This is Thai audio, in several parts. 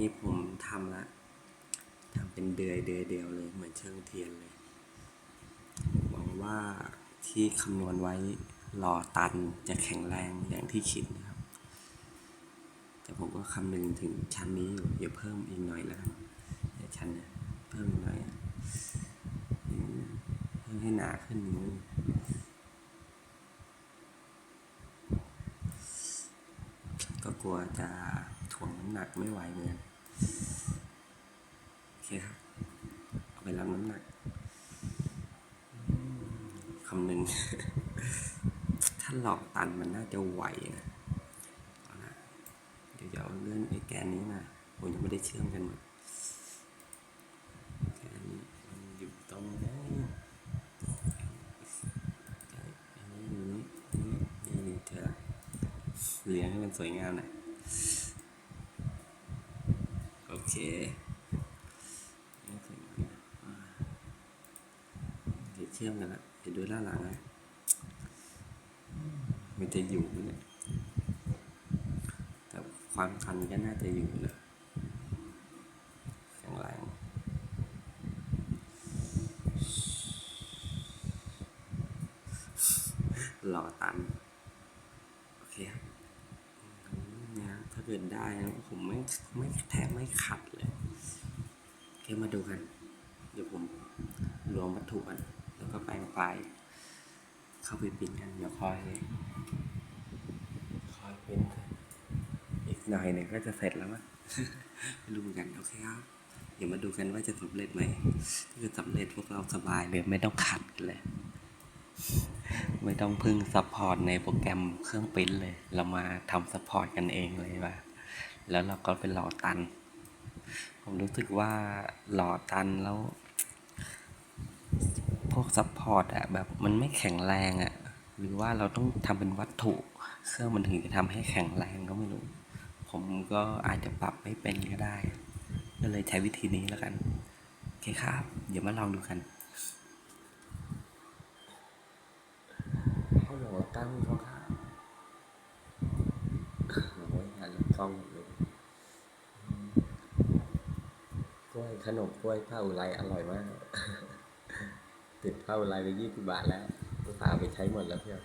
นี้ผมทำละทำเป็นเดือยเดือยเดียวเลย เหมือนเชิงเทียนเลยหวังว่าที่คำนวณไว้หล่อตันจะแข็งแรงอย่างที่คิดนะครับ แต่ผมก็คำนึงถึงชั้นนี้อยู่เดี๋ยวเพิ่มอีกหน่อยแล้วกันเดี๋ยวชั้นเนี่ยเพิ่มอีกหน่อยเพิ่มให้หนาขึ้นนิดนึงก็กลัวจะถ่วงน้ำหนักไม่ไหวเหมือน โอเคครับเอาไปรับน้ำหนักคำหนึ่งถ้าหลอกตันมันน่าจะไหวนะเดี๋ยวเอาเลื่อนไอ้แกนนี้มาผมยังไม่ได้เชื่อมกันหมดแกนนี้มันอยู่ตรงไหนอันนี้อยู่นี่นี่เธอเลี้ยงให้มันสวยงามหน่อยโอ เคเลี้ยงสวยงามอ่าเดี๋ยวเชื่อมกันละเดี๋ยวดูด้าหลังนะมันจะอยู่เนี่ยแต่ความคันก็น่าจะอยู่นะแข็งแรงหล่อตันโอเคครับ เนี่ยถ้าเกิดได้นะผมไม่ไม่แทบไม่ขัดเลยโอเคมาดูกัน เดี๋ยวผมรวมวัตถุกันแล้วก็แปลงไฟล์เข้าไปปิ้นกันเดี๋ยวคอยคอยเป็นอีกหน่อยหนึ่งก็จะเสร็จแล้วมั้งไม่รู้เหมือนกันโอเคครับเดี๋ยวมาดูกันว่าจะสำเร็จไหมถ้าเกิดสำเร็จพวกเราสบายเลยไม่ต้องขัดเลย ไม่ต้องพึ่งซัพพอร์ตในโปรแกรมเครื่องปริ้นเลย เรามาทำซัพพอร์ตกันเองเลยว่า แล้วเราก็เป็นหล่อตัน ผมรู้สึกว่าหล่อตันแล้ว พวกซัพพอร์ตอะแบบมันไม่แข็งแรงอะหรือว่าเราต้องทำเป็นวัตถุ เครื่องมันถึงจะทำให้แข็งแรงก็ไม่รู้ ผมก็อาจจะปรับไม่เป็นก็ได้ ก็เลยใช้วิธีนี้แล้วกัน โอเคครับ เดี๋ยวมาลองดูกันเขาหลอ ตั้งเขาครับโอ้ยงานกล้องเลยกล้วยขนมกล้วยผ้าอุไรอร่อยมาก ติดผ้าอุไรไปยี่สิบบาทแล้วลูกค้าไปใช้หมดแล้วเพื่อน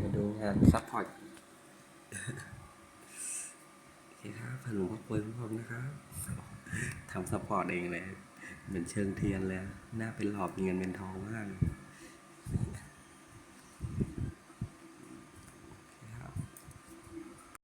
มาดูงานซัพพอร์ตโอเคครับพันหลวงพ่อป่วยพร้อมนะครับ ทำซัพพอร์ตเองเลย เหมือนเชิงเทียนเลยหน้าเป็นหลอบเงินเป็นทองมาก